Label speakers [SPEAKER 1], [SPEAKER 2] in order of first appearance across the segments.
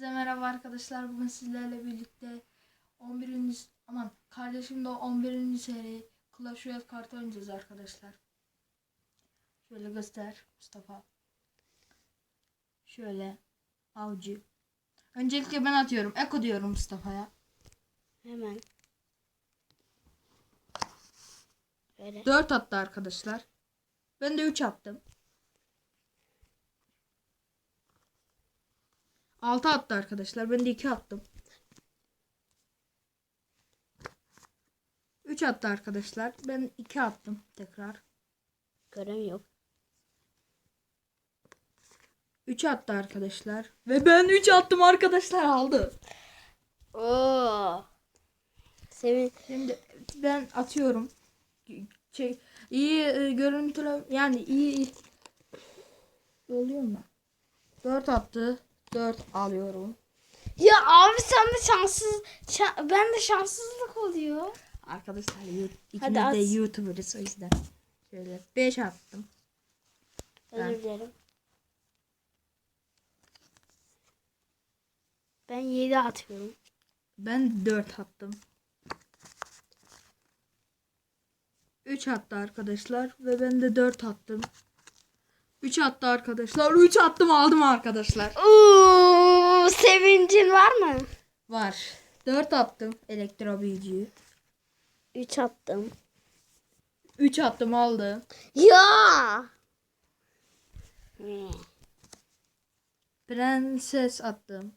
[SPEAKER 1] Size merhaba arkadaşlar. Bugün sizlerle birlikte 11. aman kardeşim de 11. seri Clash Royale kartı oynayacağız arkadaşlar. Şöyle göster Mustafa. Şöyle avcı. Öncelikle ben atıyorum. Eko diyorum Mustafa'ya.
[SPEAKER 2] Hemen. Böyle.
[SPEAKER 1] 4 attı arkadaşlar. Ben de 3 attım. 6 attı arkadaşlar. Ben de 2 attım. 3 attı arkadaşlar. Ben 2 attım tekrar.
[SPEAKER 2] Görev yok.
[SPEAKER 1] 3 attı arkadaşlar. Ve ben 3 attım arkadaşlar aldı.
[SPEAKER 2] Oo. Sevin.
[SPEAKER 1] Şimdi ben atıyorum. Şey, iyi e, görüntüle yani iyi oluyor mu? 4 attı. 4 alıyorum.
[SPEAKER 2] Ya abi sen de şanssız. şa- ben de şanssızlık oluyor.
[SPEAKER 1] Arkadaşlar ikimiz de
[SPEAKER 2] at.
[SPEAKER 1] YouTuber'ız o yüzden. Şöyle 5 attım.
[SPEAKER 2] Özür dilerim. Ben 7 atıyorum.
[SPEAKER 1] Ben 4 attım. 3 attı arkadaşlar ve ben de 4 attım. 3 attı arkadaşlar. 3 attım aldım arkadaşlar.
[SPEAKER 2] Oo, sevincin var mı?
[SPEAKER 1] Var. 4 attım elektro büyücüyü.
[SPEAKER 2] 3 attım.
[SPEAKER 1] 3 attım aldım.
[SPEAKER 2] Ya.
[SPEAKER 1] Prenses attım.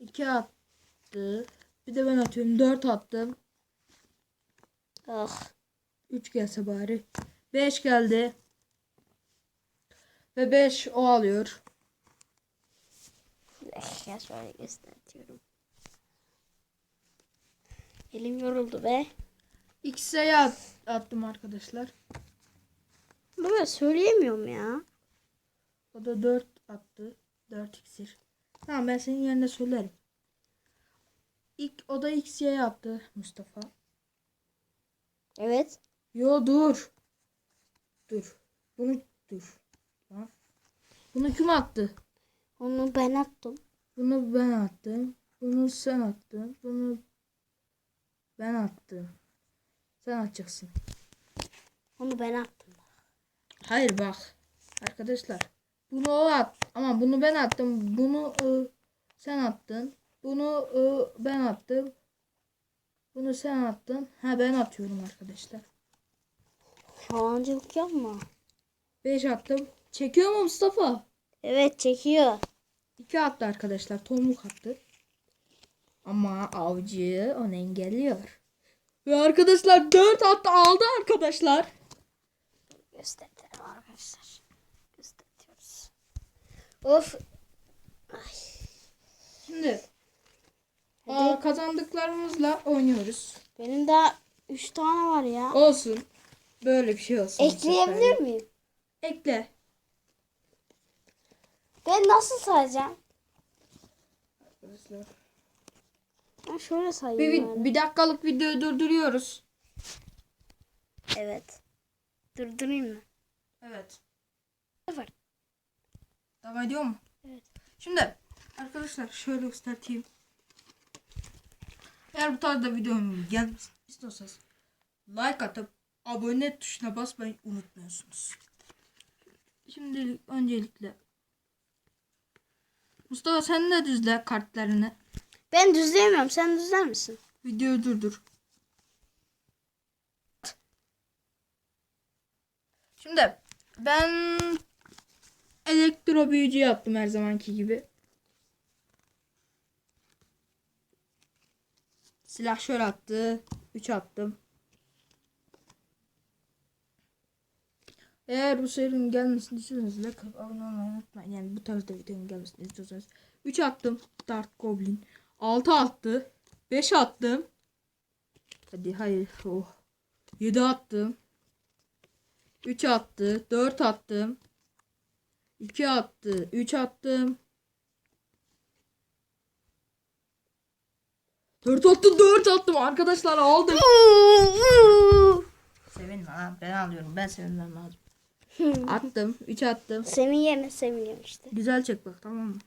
[SPEAKER 1] 2 attı. Bir de ben atıyorum. 4 attım.
[SPEAKER 2] Ah.
[SPEAKER 1] 3 gelse bari. 5 geldi. Ve 5 o alıyor.
[SPEAKER 2] Ya şöyle gösteriyorum. Elim yoruldu be.
[SPEAKER 1] X'e at, attım arkadaşlar.
[SPEAKER 2] Baba söyleyemiyorum ya.
[SPEAKER 1] O da 4 attı. 4 iksir. Tamam ben senin yerine söylerim. İlk o da X'ye yaptı Mustafa.
[SPEAKER 2] Evet.
[SPEAKER 1] Yo dur. Dur. Bunu dur. Tamam. Bunu kim attı?
[SPEAKER 2] Onu ben attım.
[SPEAKER 1] Bunu ben attım. Bunu sen attın. Bunu ben attım. Sen atacaksın.
[SPEAKER 2] Onu ben attım.
[SPEAKER 1] Hayır bak. Arkadaşlar. Bunu o at. Ama bunu ben attım. Bunu ı, sen attın. Bunu ı, ben attım. Bunu sen attın. Ha ben atıyorum arkadaşlar.
[SPEAKER 2] Yalancılık yapma.
[SPEAKER 1] 5 attım. Çekiyor mu Mustafa?
[SPEAKER 2] Evet çekiyor.
[SPEAKER 1] 2 attı arkadaşlar. Tomruk attı. Ama avcı onu engelliyor. Ve arkadaşlar 4 attı aldı arkadaşlar.
[SPEAKER 2] Gösterelim arkadaşlar. Gösteriyoruz. Of.
[SPEAKER 1] Şimdi
[SPEAKER 2] Hadi.
[SPEAKER 1] aa, kazandıklarımızla oynuyoruz.
[SPEAKER 2] Benim daha 3 tane var ya.
[SPEAKER 1] Olsun. Böyle bir şey olsun.
[SPEAKER 2] Ekleyebilir miyim?
[SPEAKER 1] Ekle.
[SPEAKER 2] Ben nasıl sayacağım?
[SPEAKER 1] Arkadaşlar.
[SPEAKER 2] Ben şöyle sayayım.
[SPEAKER 1] Bir,
[SPEAKER 2] bari.
[SPEAKER 1] bir, bir dakikalık videoyu durduruyoruz.
[SPEAKER 2] Evet. Durdurayım mı?
[SPEAKER 1] Evet.
[SPEAKER 2] Sıfır.
[SPEAKER 1] Devam ediyor mu?
[SPEAKER 2] Evet.
[SPEAKER 1] Şimdi arkadaşlar şöyle göstereyim. Eğer bu tarzda videonun gelmesini istiyorsanız like atıp abone tuşuna basmayı unutmuyorsunuz. Şimdi öncelikle Mustafa sen de düzle kartlarını.
[SPEAKER 2] Ben düzleyemiyorum. Sen düzler misin?
[SPEAKER 1] Videoyu durdur. Şimdi ben elektro büyücü yaptım her zamanki gibi. Silah şöyle attı. 3 attım. Eğer bu serinin gelmesini istiyorsanız like abone olmayı unutmayın. Yani bu tarzda videonun gelmesini istiyorsanız. 3 attım. Dark Goblin. 6 attı. 5 attım. Hadi hayır. Oh. 7 attım. 3 attı. 4 attım. 2 attı. 3 attım. 4 attım 4 attım arkadaşlar aldım. Sevinme lan ben alıyorum ben sevinmem lazım. Attım 3 attım.
[SPEAKER 2] Senin yerine seviniyorum işte.
[SPEAKER 1] Güzel çek bak tamam mı?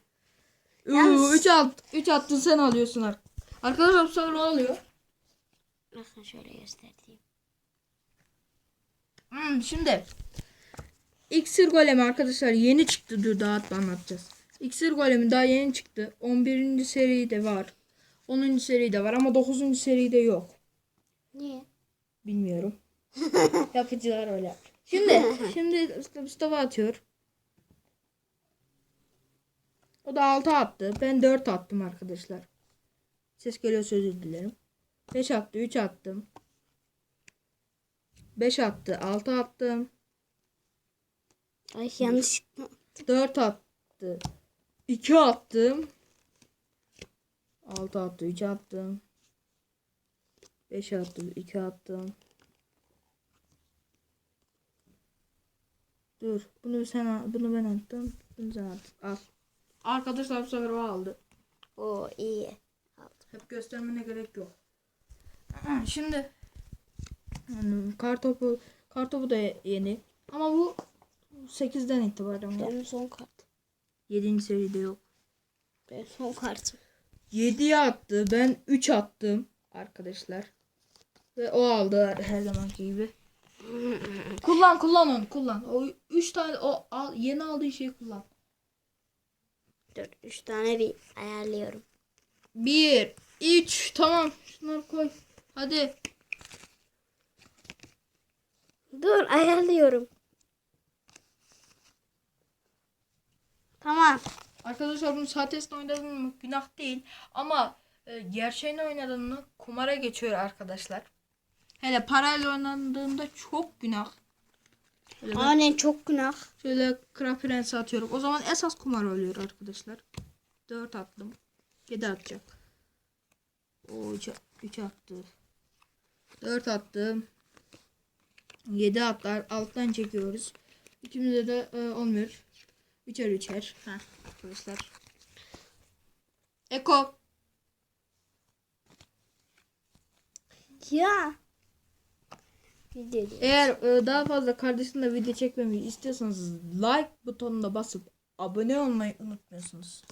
[SPEAKER 2] Yalnız-
[SPEAKER 1] 3 alt 3 attın sen alıyorsun artık. Arkadaşlar bu sefer o alıyor.
[SPEAKER 2] Bakın şöyle göstereyim.
[SPEAKER 1] Hmm, şimdi İksir golemi arkadaşlar yeni çıktı. Dur dağıtma anlatacağız. İksir golemi daha yeni çıktı. 11. seride var. 10. seride var ama 9. seride yok.
[SPEAKER 2] Niye?
[SPEAKER 1] Bilmiyorum. Yapıcılar öyle. Şimdi şimdi Mustafa atıyor. O da 6 attı. Ben 4 attım arkadaşlar. Ses geliyorsa özür dilerim. 5 attı. 3 attım. 5 attı. 6 attım.
[SPEAKER 2] Ay yanlışlıkla.
[SPEAKER 1] 4 attı. 2 attım. 6 attı. 3 attım. 5 attım. 2 attım. Dur. Bunu sen al- bunu ben attım. Bunu sen attın. Al. Arkadaşlar bu sefer o aldı.
[SPEAKER 2] Oo iyi.
[SPEAKER 1] Hep göstermene gerek yok. Şimdi yani kartopu kartopu da yeni. Ama bu 8'den itibaren var.
[SPEAKER 2] Benim son kart.
[SPEAKER 1] 7. seride yok.
[SPEAKER 2] Benim son kartım.
[SPEAKER 1] 7'ye attı. Ben 3 attım arkadaşlar. Ve o aldı her zamanki gibi. Kullan kullan onu kullan. O 3 tane o al, yeni aldığın şeyi kullan.
[SPEAKER 2] Dur üç tane bir ayarlıyorum.
[SPEAKER 1] 1 3 tamam şunları koy. Hadi.
[SPEAKER 2] Dur ayarlıyorum. Tamam.
[SPEAKER 1] Arkadaşlar bunu sahtesinde oynadın mı günah değil. Ama e, gerçeğini oynadın mı kumara geçiyor arkadaşlar. Hele parayla oynandığında çok günah. Şöyle, ben-
[SPEAKER 2] Aynen çok günah.
[SPEAKER 1] şöyle Kra Prens'i atıyorum. O zaman esas kumar oluyor arkadaşlar. 4 attım. 7 atacak. O 3 attı. 4 attım. 7 atlar. Alttan çekiyoruz. İkimizde de e, olmuyor. Üçer üçer. Heh, arkadaşlar. Eko.
[SPEAKER 2] Ya. Video.
[SPEAKER 1] Eğer e, daha fazla kardeşimle video çekmemi istiyorsanız like butonuna basıp abone olmayı unutmuyorsunuz.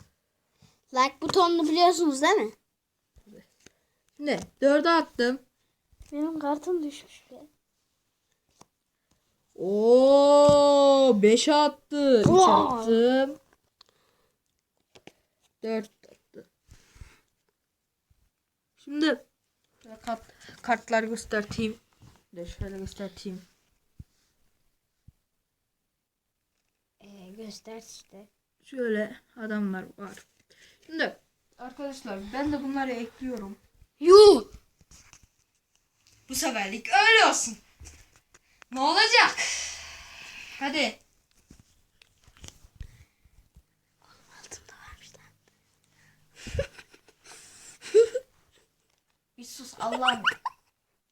[SPEAKER 2] Like butonunu biliyorsunuz değil mi?
[SPEAKER 1] Şimdi 4'e attım.
[SPEAKER 2] Benim kartım düşmüş be.
[SPEAKER 1] Oo 5 attı. 3
[SPEAKER 2] Wow.
[SPEAKER 1] attım. 4 attı. Şimdi kart, kartlar göstereyim. De şöyle göstereyim.
[SPEAKER 2] Ee, göster işte.
[SPEAKER 1] Şöyle adamlar var. Şimdi arkadaşlar ben de bunları ekliyorum.
[SPEAKER 2] Yuh.
[SPEAKER 1] Bu seferlik öyle olsun. Ne olacak? Hadi. Bir sus Allah'ım.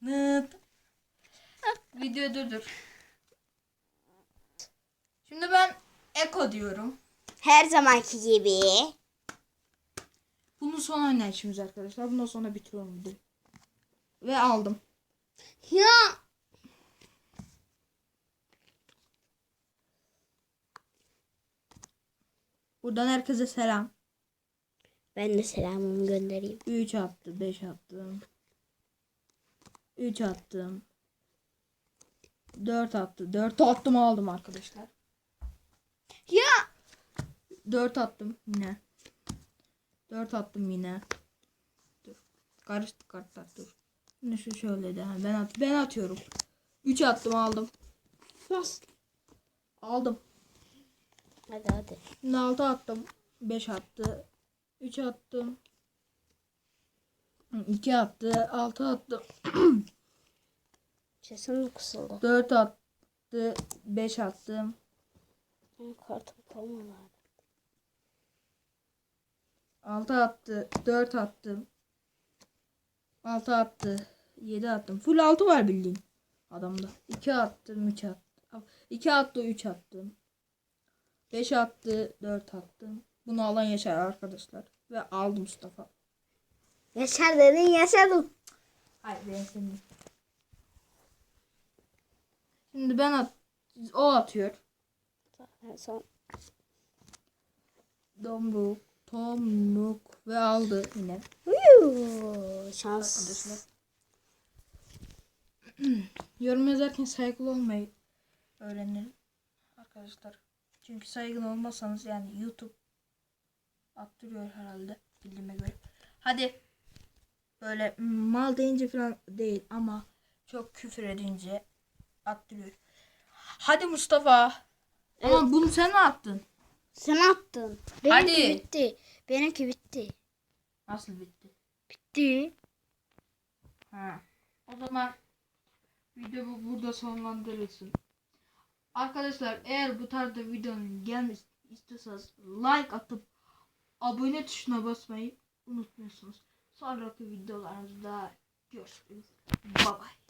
[SPEAKER 1] Nıt. Video durdur. Şimdi ben Eko diyorum.
[SPEAKER 2] Her zamanki gibi.
[SPEAKER 1] Bunun son oynayışımız arkadaşlar. Bundan sonra bitiriyorum videoyu. Ve aldım.
[SPEAKER 2] Ya.
[SPEAKER 1] Buradan herkese selam.
[SPEAKER 2] Ben de selamımı göndereyim.
[SPEAKER 1] 3 attı, 5 attım. 3 attım. 4 attı. 4 attım aldım arkadaşlar.
[SPEAKER 2] Ya.
[SPEAKER 1] 4 attım yine. 4 attım yine. Dur. Karıştı kartlar dur. Şimdi şu şöyle de. Ben at ben atıyorum. 3 attım aldım.
[SPEAKER 2] Nasıl?
[SPEAKER 1] Aldım.
[SPEAKER 2] Hadi hadi.
[SPEAKER 1] Şimdi 6 attım. 5 attı. 3 attım. 2 attı. 6 attı.
[SPEAKER 2] Sesim mi kısıldı?
[SPEAKER 1] 4 attı. 5 attım.
[SPEAKER 2] Benim kartım kalmadı.
[SPEAKER 1] 6 attı. 4 attım. 6 attı. 7 attım. Full 6 var bildiğin adamda. 2 attım. 3 attım. 2 attı. 3 attım. 5 attı. 4 attım. Bunu alan yaşar arkadaşlar. Ve aldım Mustafa.
[SPEAKER 2] Yaşar dedin yaşadım.
[SPEAKER 1] Hayır ben senin. Şimdi ben at o atıyor.
[SPEAKER 2] En son
[SPEAKER 1] Domruk, Tom Nook ve aldı yine.
[SPEAKER 2] Uyuu, şans.
[SPEAKER 1] Yorum yazarken saygılı olmayı öğrenin arkadaşlar. Çünkü saygılı olmazsanız yani YouTube attırıyor herhalde bildiğime göre. Hadi böyle mal deyince falan değil ama çok küfür edince attırıyor. Hadi Mustafa. Ama bunu sen mi attın?
[SPEAKER 2] Sen attın. Benimki
[SPEAKER 1] Hadi.
[SPEAKER 2] bitti. Benimki bitti.
[SPEAKER 1] Nasıl bitti?
[SPEAKER 2] Bitti.
[SPEAKER 1] Ha. O zaman videomu burada sonlandırırsın. Arkadaşlar eğer bu tarzda videonun gelmesini istiyorsanız like atıp abone tuşuna basmayı unutmuyorsunuz. Sonraki videolarımızda görüşürüz. Bye bye.